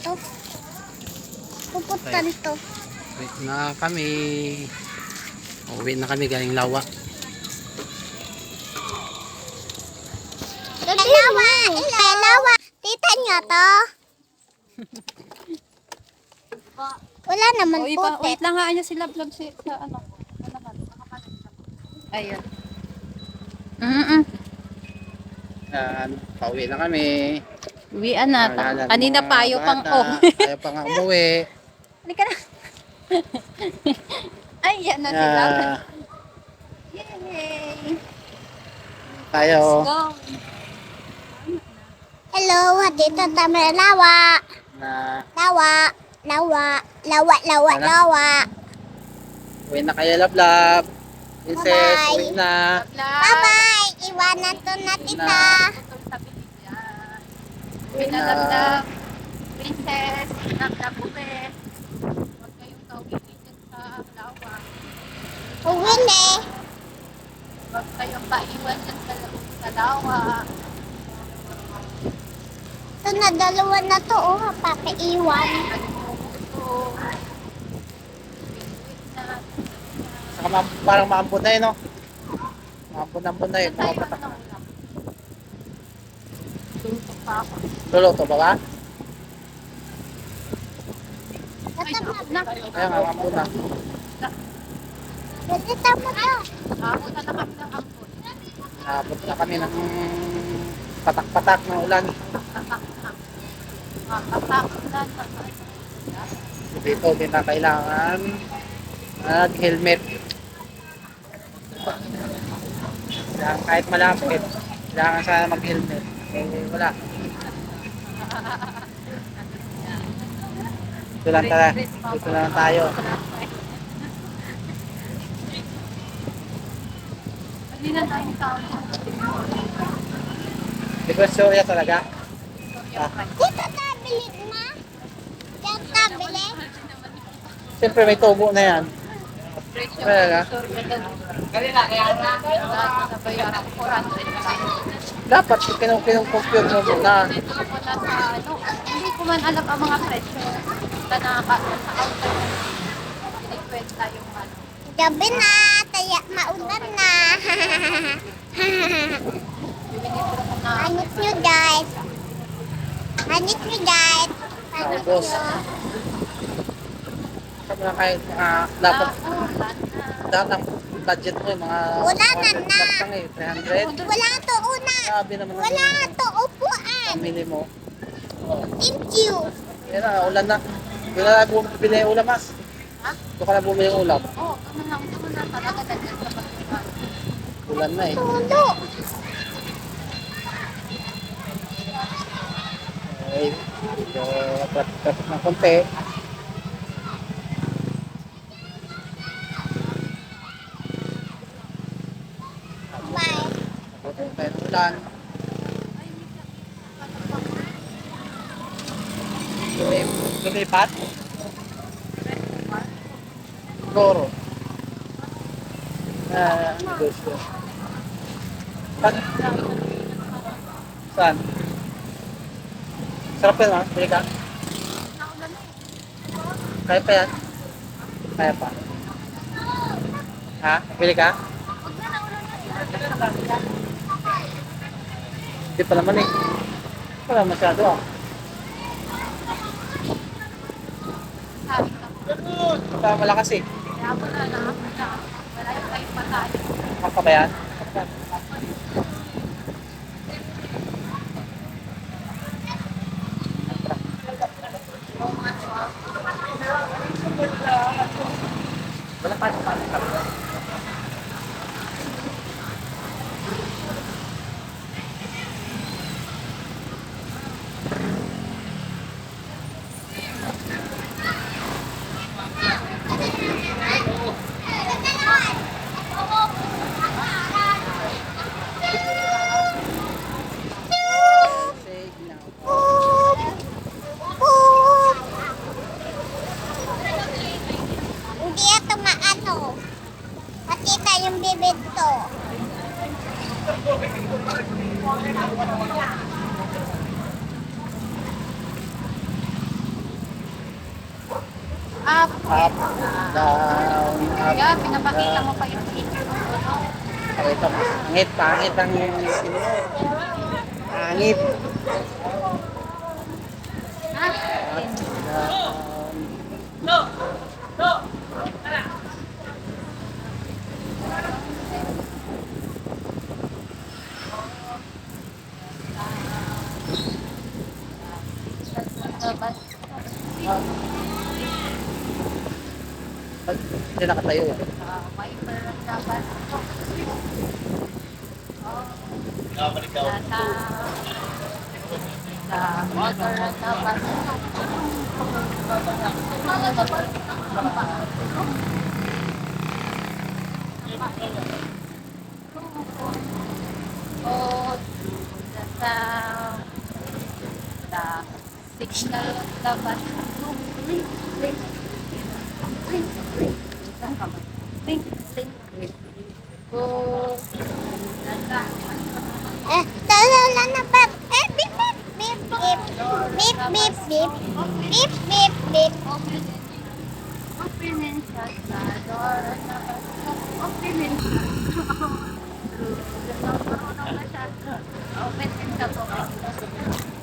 to. Puputan to. Wait na kami. Uwi na kami galing lawa. Pelawa! Pelawa! Tita niyo to? Wala naman O, puti. wait lang nga niya sila vlog si, sa ano. naman, Ayan. Mm-mm. Yan, pauwi na kami. Uwian na. Naalala ng Kanina mga pa, ayaw pang bata. oh. Ayaw pa nga umuwi. Halika na. Ay, yan na sila. Ah, Yay! tayo. Go! Hello, dito tayo lawa. Na Lawa. Lawa. Lawa, lawa, Ano? lawa. uwi na kayo lablab. Princess, Bye-bye. uwi na. Bye-bye! Iwanan to na tita. Pinalagdag. Princess, pinalagdag uwi. Huwag kayong kawigitin sa lawa. Uwi na. Huwag kayong paiwan dyan sa, sa lawa. Ito na dalawa na to, oh. Papaiwan. Saka parang maambon na yun, no? Maambon-ambon na yun. Mga patak. Na pa ako. Luluto ba ba? Ay, naku na. na. Kaya nga, maambon na. Pwede tama na. Ako na kami ng na kami ng patak-patak ng ulan. Makakapon na. Dito, hindi na kailangan nag-helmet. Kahit malapit, kailangan sana mag-helmet. Eh, wala. Dito lang tara. Dito lang tayo. Hindi na tayong tao. Di ba Surya talaga? Ah, Dito tabili na. Diyan tabili. Siyempre may tubo na yan. Talaga? Nabayaran ko 400 Dapat kinong-compute mo muna. Dito ko na hindi ko man alam ang mga presyo na nakaka sa outside. Hindi kwenta yung ano. Gabi na. Taya maulan na. Hanip nyo guys. Hanip nyo guys. Tapos, nyo. Sabi na kahit ah, dapat ulan dapat budget mo yung mga Wala na mga na. lang eh, 300. Wala to una. Sabi naman ng Wala to upuan. pamili mo. Thank you. Yan na, ulan na. Doon na bumili yung ulam, mas. Ha? Doon ka na bumili yung ulam. Oo, ganun lang, ganun lang talaga dahil sa pagkakas. Ulan na eh. Tulo. Okay. Medyo ng konti. Lumip- Lumipat? Siguro. Ah, negosyo. Saan? Saan? Sarap yan ha? Bili ka? Kaya pa yan? Kaya pa. Ha? Bili ka? Hindi pa naman eh. Wala masyado ah. Baka malakas eh. wala yung kayo patay. Maka ba yan? bibito. Up. Up, down, up. Yeah, pinapakita mo pa yung picture. Pakita mo. Pangit, pangit ang sinuot. Pangit. Pangit. Hindi nakatayo eh. Ah, wiper ang labas. Nasa... Sa motor ang labas. Oh, nasa... Sa signal labas. Blink, blink. Oh, nasa... Eh, talala na pa. Eh, beep, beep, beep, beep. Beep, beep, beep. Beep, beep, beep. Open Openin siya sa door. Openin siya. Marunong na siya. Openin siya po. Ah.